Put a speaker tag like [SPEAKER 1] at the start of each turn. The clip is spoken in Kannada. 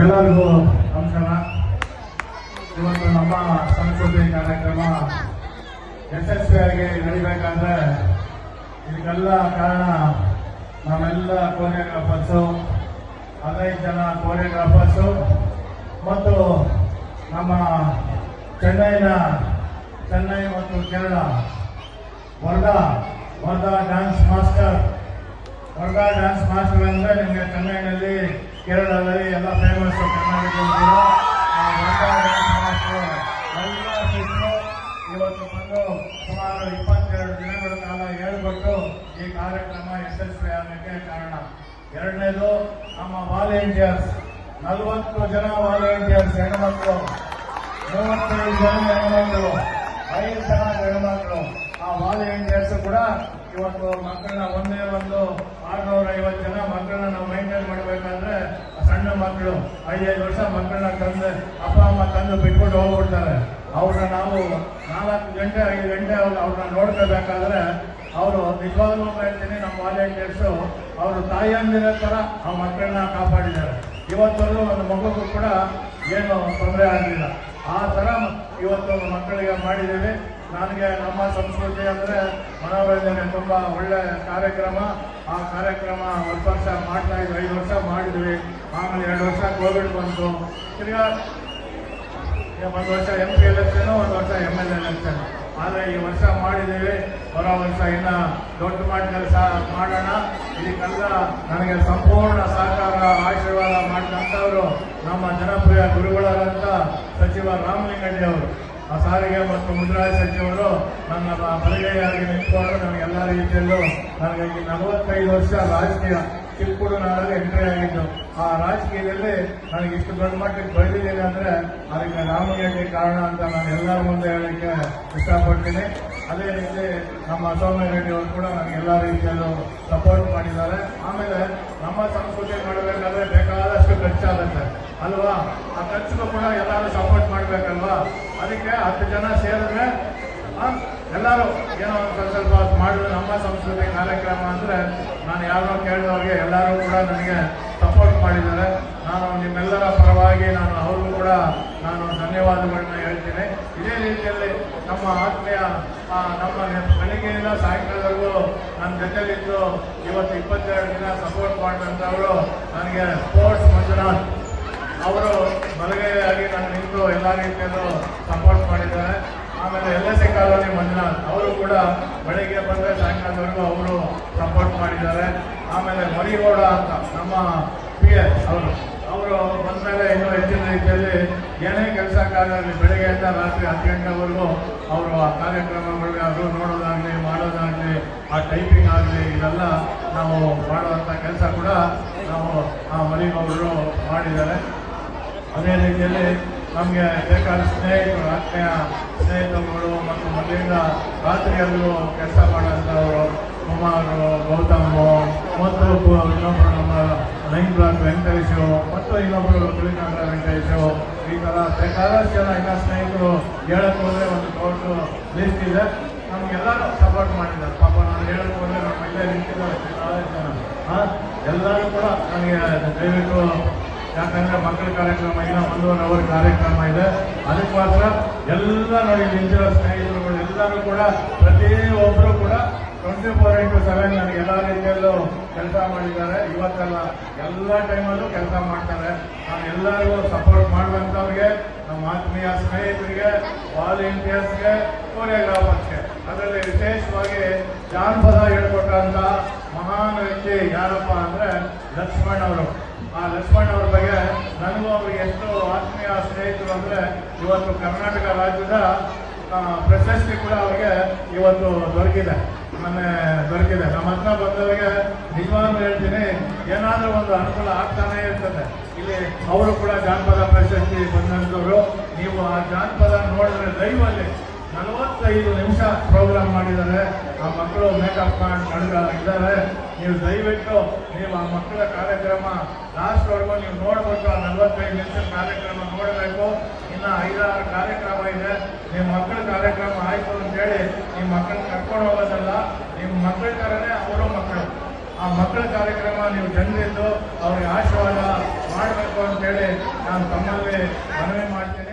[SPEAKER 1] ಎಲ್ಲರಿಗೂ ನಮಸ್ಕಾರ. ಇವತ್ತು ನಮ್ಮ ಸಂಸ್ಕೃತಿ ಕಾರ್ಯಕ್ರಮ ಯಶಸ್ವಿಯಾಗಿ ನಡಿಬೇಕಾದ್ರೆ ಇದಕ್ಕೆಲ್ಲ ಕಾರಣ ನಮ್ಮೆಲ್ಲ ಕೋರಿಯೋಗ್ರಾಫರ್ಸು ಹದಿನೈದು ಜನ ಕೋರಿಯೋಗ್ರಾಫರ್ಸು ಮತ್ತು ನಮ್ಮ ಚೆನ್ನೈನ, ಚೆನ್ನೈ ಮತ್ತು Kerala, Vardha Vardha dance master Vardha dance master ಅಂದ್ರೆ ನಿಮಗೆ ಚೆನ್ನೈನಲ್ಲಿ ಕೇರಳದಲ್ಲಿ ಎಲ್ಲ ಫೇಮಸ್ ಕರ್ನಾಟಕದಲ್ಲಿ ಕೂಡ ವರ್ಧಾ ಡ್ಯಾನ್ಸ್ ಮಾಸ್ಟರ್ ಎಲ್ಲ ಸಿಕ್ಕರು ಇವತ್ತು ಬಂದು ಸುಮಾರು ಇಪ್ಪತ್ತೆರಡು ದಿನಗಳ ಕಾಲ ಹೇಳ್ಬಿಟ್ಟು ಈ ಕಾರ್ಯಕ್ರಮ ಯಶಸ್ವಿ ಆಗಲಿಕ್ಕೆ ಕಾರಣ. ಎರಡನೇದು, ನಮ್ಮ ವಾಲಂಟಿಯರ್ಸ್ ನಲವತ್ತು ಜನ ವಾಲಂಟಿಯರ್ಸ್ ಹೆಣ್ಮಕ್ಳು. ಮೂವತ್ತೈದು ಜನ ಹೆಣ್ಮಕ್ಳು. ಐದು ಜನ ಹೆಣ್ಮಕ್ಳು. ಆ ವಾಲಂಟಿಯರ್ಸ್ ಕೂಡ ಇವತ್ತು ಮಕ್ಕಳನ್ನ ಒಂದೇ ಒಂದು ಆರ್ನೂರ ಐವತ್ತು ಜನ ಮಕ್ಕಳನ್ನ ನಾವು ಮೈಂಟೈನ್ ಮಾಡಬೇಕಾದ್ರೆ ಸಣ್ಣ ಮಕ್ಕಳು, ಐದೈದು ವರ್ಷ ಮಕ್ಕಳನ್ನ ತಂದು ಅಪ್ಪ, ಅಮ್ಮ ತಂದು ಬಿಟ್ಬಿಟ್ಟು ಹೋಗ್ಬಿಡ್ತಾರೆ. ಅವ್ರನ್ನ ನಾವು ನಾಲ್ಕು ಗಂಟೆ, ಐದು ಗಂಟೆ ಅವ್ರು ಅವ್ರನ್ನ ನೋಡ್ಕೋಬೇಕಾದ್ರೆ ಅವರು ನಿಜವಾಗ್ಲೂ ಹೇಳ್ತೀನಿ, ನಮ್ಮ ವಾಲಂಟಿಯರ್ಸು ಅವರು ತಾಯಿಯಂದಿರ ಥರ ಆ ಮಕ್ಕಳನ್ನ ಕಾಪಾಡಿದ್ದಾರೆ. ಇವತ್ತಲ್ಲೂ ಒಂದು ಮಗುಗೂ ಕೂಡ ಏನು ತೊಂದರೆ ಆಗಲಿಲ್ಲ. ಆ ಥರ ಇವತ್ತು ಮಕ್ಕಳಿಗೆ ಮಾಡಿದ್ದೀವಿ. ನನಗೆ ನಮ್ಮ ಸಂಸ್ಕೃತಿ ಅಂದರೆ ಮನೋರಂಜನೆ ತುಂಬ ಒಳ್ಳೆ ಕಾರ್ಯಕ್ರಮ. ಆ ಕಾರ್ಯಕ್ರಮ ಒಂದು ವರ್ಷ ಮಾಡ್ತಾ ಇದ್ವಿ, ಐದು ವರ್ಷ ಮಾಡಿದ್ವಿ. ಆಮೇಲೆ ಎರಡು ವರ್ಷ ಕೋವಿಡ್ ಬಂತು. ತಿರ್ಗಾ ಒಂದು ವರ್ಷ ಎಂ ಪಿ ಎಲೆಕ್ಷನು ಒಂದು ವರ್ಷ ಎಂ ಎಲ್ ಎಲೆಕ್ಷನ್ ಆದರೆ ಈ ವರ್ಷ ಮಾಡಿದ್ದೀವಿ. ಬರೋ ವರ್ಷ ಇನ್ನ ದೊಡ್ಡ ಮಟ್ಟದಲ್ಲಿ ಸಹ ಮಾಡೋಣ. ಇದಕ್ಕೆಲ್ಲ ನನಗೆ ಸಂಪೂರ್ಣ ಸಹಕಾರ, ಆಶೀರ್ವಾದ ಮಾಡಿದಂಥವರು ನಮ್ಮ ಜನಪ್ರಿಯ ಗುರುಗಳಾದಂಥ ಸಚಿವ ರಾಮಲಿಂಗಡ್ಡಿ ಅವರು. ಸಾರಿಗೆ ಮತ್ತು ಮುದ್ರಾಯ ಸಚಿವರು ನನ್ನ ಬಲಗೈಯಾಗಿ ನಿಂತ್ಕೊಂಡು ನನಗೆ ಎಲ್ಲ ರೀತಿಯಲ್ಲೂ ನನಗೆ ನಲವತ್ತೈದು ವರ್ಷ ರಾಜಕೀಯ ಚಿಕ್ಕುಡುನಾಡಲ್ಲಿ ಎಂಟ್ರಿ ಆಗಿದ್ದು, ಆ ರಾಜಕೀಯದಲ್ಲಿ ನನಗೆ ಇಷ್ಟು ದೊಡ್ಡ ಮಟ್ಟಕ್ಕೆ ಬೆಳೆದಿದ್ದೀನಿ ಅಂದ್ರೆ ಅದಕ್ಕೆ ರಾಮಲಿಂಗಡ್ಡಿ ಕಾರಣ ಅಂತ ನಾನು ಎಲ್ಲರ ಮುಂದೆ ಹೇಳಲಿಕ್ಕೆ ಇಷ್ಟಪಡ್ತೀನಿ. ಅದೇ ರೀತಿ ನಮ್ಮ ಸೋಮರೆಡ್ಡಿ ಅವರು ಕೂಡ ನನಗೆ ಎಲ್ಲ ರೀತಿಯಲ್ಲೂ ಸಪೋರ್ಟ್ ಮಾಡಿದ್ದಾರೆ. ಆಮೇಲೆ ನಮ್ಮ ಸಂಸ್ಕೃತಿ ಮಾಡಬೇಕಾದ್ರೆ ಬೇಕಾದಷ್ಟು ಖರ್ಚಾಗುತ್ತೆ. ಅಲ್ವಾ? ಆ ಖರ್ಚಿಗೂ ಕೂಡ ಎಲ್ಲರೂ ಸಪೋರ್ಟ್ ಮಾಡಬೇಕಲ್ವಾ? ಅದಕ್ಕೆ ಹತ್ತು ಜನ ಸೇರಿದ್ರೆ ಎಲ್ಲರೂ ಏನೋ ಒಂದು ಸ್ವಲ್ಪ ಮಾಡಿದ್ರೆ ನಮ್ಮ ಸಂಸ್ಕೃತಿ ಕಾರ್ಯಕ್ರಮ ಅಂದರೆ ನಾನು ಯಾರೋ ಕೇಳಿದವ್ರಿಗೆ ಎಲ್ಲರೂ ಕೂಡ ನನಗೆ ಸಪೋರ್ಟ್ ಮಾಡಿದ್ದಾರೆ. ನಾನು ನಿಮ್ಮೆಲ್ಲರ ಪರವಾಗಿ ನಾನು ಅವ್ರಿಗೂ ಕೂಡ ನಾನು ಧನ್ಯವಾದಗಳನ್ನ ಹೇಳ್ತೀನಿ. ಇದೇ ರೀತಿಯಲ್ಲಿ ನಮ್ಮ ಆತ್ಮೀಯ ನಮ್ಮ ಬೆಳಿಗ್ಗೆಯಿಂದ ಸಾಯಂಕಾಲದವರೆಗೂ ನನ್ನ ಜೊತೆಲಿದ್ದು ಇವತ್ತು ಇಪ್ಪತ್ತೆರಡು ದಿನ ಸಪೋರ್ಟ್ ಮಾಡಿದಂಥವರು ನನಗೆ ಸ್ಪೋರ್ಟ್ಸ್ ಮಂಜುನಾಥ್. ಅವರು ಬಲಗೈಯಾಗಿ ನಾನು ನಿಂತು ಎಲ್ಲ ರೀತಿಯಲ್ಲೂ ಸಪೋರ್ಟ್ ಮಾಡಿದ್ದಾರೆ. ಆಮೇಲೆ L S C colony Manjunath, ಅವರು ಕೂಡ ಬೆಳಗ್ಗೆ ಬಂದರೆ ಸಾಯಂಕಾಲದವರೆಗೂ ಅವರು ಸಪೋರ್ಟ್ ಮಾಡಿದ್ದಾರೆ. ಆಮೇಲೆ ಮರಿಗೌಡ ಅಂತ ನಮ್ಮ ಪಿ ಎಸ್ ಅವರು. ಅವರು ಇನ್ನೂ ಹೆಚ್ಚಿನ ರೀತಿಯಲ್ಲಿ ಏನೇ ಕೆಲಸ ಕಾರ್ಯದಲ್ಲಿ ಬೆಳಗ್ಗೆಯಿಂದ ರಾತ್ರಿ ಹತ್ತು ಗಂಟೆವರೆಗೂ ಅವರು ಆ ಕಾರ್ಯಕ್ರಮಗಳಿಗೆ ಅದು ನೋಡೋದಾಗಲಿ, ಮಾಡೋದಾಗಲಿ, ಆ ಟೈಪಿಂಗ್ ಆಗಲಿ, ಇದೆಲ್ಲ ನಾವು ಮಾಡುವಂಥ ಕೆಲಸ ಕೂಡ ನಾವು ಆ ಮನೆಯವರು ಮಾಡಿದ್ದಾರೆ. ಅದೇ ರೀತಿಯಲ್ಲಿ ನಮಗೆ ಬೇಕಾದ ಸ್ನೇಹಿತರು, ಆತ್ಮೀಯ ಸ್ನೇಹಿತರುಗಳು ಮತ್ತು ಮನೆಯಿಂದ ರಾತ್ರಿಯಲ್ಲೂ ಕೆಲಸ ಮಾಡುವಂಥವರು ಕುಮಾರು, ಗೌತಮ್ ಮತ್ತು ಇನ್ನೊಬ್ಬರು ನಮ್ಮ ನೈನ್ ಬ್ಲಾಕ್ ವೆಂಕಟೇಶು ಮತ್ತು ಇನ್ನೊಬ್ಬರು ತುಳಿನಗರ ವೆಂಕಟೇಶು. ಈ ಥರ ಬೇಕಾದಷ್ಟು ಜನ ಎಲ್ಲ ಸ್ನೇಹಿತರು ಹೇಳಕ್ಕೆ ಹೋದ್ರೆ ಒಂದು ದೊಡ್ಡ ಲಿಸ್ಟ್ ಇದೆ. ನಮಗೆಲ್ಲರೂ ಸಪೋರ್ಟ್ ಮಾಡಿದ್ದಾರೆ. ಪಾಪ ನಾನು ಹೇಳಕ್ ಹೋದ್ರೆ ನಮ್ಮ ಇಲ್ಲೇ ನಿಂತಿದ್ದಾರೆ ಜನ. ಹಾಂ? ಎಲ್ಲರೂ ಕೂಡ ನನಗೆ ದಯವಿಟ್ಟು ಯಾಕಂದರೆ ಮಕ್ಕಳ ಕಾರ್ಯಕ್ರಮ ಇಲ್ಲ ಒಂದೂವರೆ ಅವರ್ ಕಾರ್ಯಕ್ರಮ ಇದೆ. ಅದಕ್ಕೆ ಮಾತ್ರ ಎಲ್ಲ ನೋಡಿ ನಿಂತಿರೋ ಸ್ನೇಹಿತರುಗಳು ಎಲ್ಲರೂ ಕೂಡ ಪ್ರತಿಯೊಬ್ಬರು ಕೂಡ ಟ್ವೆಂಟಿ ಫೋರ್ ಇಂಟು ಸೆವೆನ್ ನನಗೆ ಎಲ್ಲ ರೀತಿಯಲ್ಲೂ ಕೆಲಸ ಮಾಡಿದ್ದಾರೆ. ಇವತ್ತೆಲ್ಲ ಎಲ್ಲ ಟೈಮಲ್ಲೂ ಕೆಲಸ ಮಾಡ್ತಾರೆ. ನಾನು ಎಲ್ಲರಿಗೂ ಸಪೋರ್ಟ್ ಮಾಡುವಂಥವ್ರಿಗೆ, ನಮ್ಮ ಆತ್ಮೀಯ ಸ್ನೇಹಿತರಿಗೆ ವಾಲಂಟಿಯರ್ಸ್ಗೆ ಕೋರಿಯೋಗ್ರಾಫರ್ಸ್ಗೆ ಅದರಲ್ಲಿ ವಿಶೇಷವಾಗಿ ಜಾನಪದ ಹೇಳ್ಕೊಟ್ಟಂತ ಮಹಾನ್ ವ್ಯಕ್ತಿ ಯಾರಪ್ಪ ಅಂದ್ರೆ ಲಕ್ಷ್ಮಣ್ ಅವರು. ಆ ಲಕ್ಷ್ಮಣ್ ಅವ್ರ ಬಗ್ಗೆ ನನಗೂ ಅವ್ರಿಗೆ ಎಷ್ಟು ಆತ್ಮೀಯ ಸ್ನೇಹಿತರು ಅಂದ್ರೆ ಇವತ್ತು ಕರ್ನಾಟಕ ರಾಜ್ಯದ ಪ್ರಶಸ್ತಿ ಕೂಡ ಅವರಿಗೆ ಇವತ್ತು ದೊರಕಿದೆ. ಮೊನ್ನೆ ದೊರಕಿದೆ. ನಮ್ಮ ಹತ್ರ ಬಂದವರಿಗೆ ನಿಜವಾಗ್ಲೂ ಹೇಳ್ತೀನಿ, ಏನಾದರೂ ಒಂದು ಅನುಕೂಲ ಆಗ್ತಾನೆ ಇರ್ತದೆ. ಇಲ್ಲಿ ಅವರು ಕೂಡ ಜಾನಪದ ಪ್ರಶಸ್ತಿ ಬಂದಂಥವ್ರು. ನೀವು ಆ ಜಾನಪದ ನೋಡಿದ್ರೆ ಲೈವಲ್ಲಿ ನಲವತ್ತೈದು ನಿಮಿಷ ಪ್ರೋಗ್ರಾಮ್ ಮಾಡಿದ್ದಾರೆ. ಆ ಮಕ್ಕಳು ಮೇಕಪ್ ಮಾಡಿ ನಡೆದ ಇದ್ದಾರೆ. ನೀವು ದಯವಿಟ್ಟು ನೀವು ಆ ಮಕ್ಕಳ ಕಾರ್ಯಕ್ರಮ ಲಾಸ್ಟ್ ವರ್ಗು ನೀವು ನೋಡಬೇಕು. ಆ ನಲವತ್ತೈದು ನಿಮಿಷ ಕಾರ್ಯಕ್ರಮ ನೋಡಬೇಕು. ಇನ್ನು ಐದಾರು ಕಾರ್ಯಕ್ರಮ ಇದೆ. ನಿಮ್ಮ ಮಕ್ಕಳ ಕಾರ್ಯಕ್ರಮ ಆಯ್ತು ಅಂತೇಳಿ ನಿಮ್ಮ ಮಕ್ಕಳನ್ನ ಕರ್ಕೊಂಡು ಹೋಗೋದಲ್ಲ ನಿಮ್ಮ ಮಕ್ಕಳ ಥರನೇ ಅವರು ಮಕ್ಕಳು. ಆ ಮಕ್ಕಳ ಕಾರ್ಯಕ್ರಮ ನೀವು ಜನರಿದ್ದು ಅವ್ರಿಗೆ ಆಶೀರ್ವಾದ ಮಾಡಬೇಕು ಅಂತೇಳಿ ನಾನು ತಮ್ಮಲ್ಲಿ ಮನವಿ ಮಾಡ್ತೀನಿ.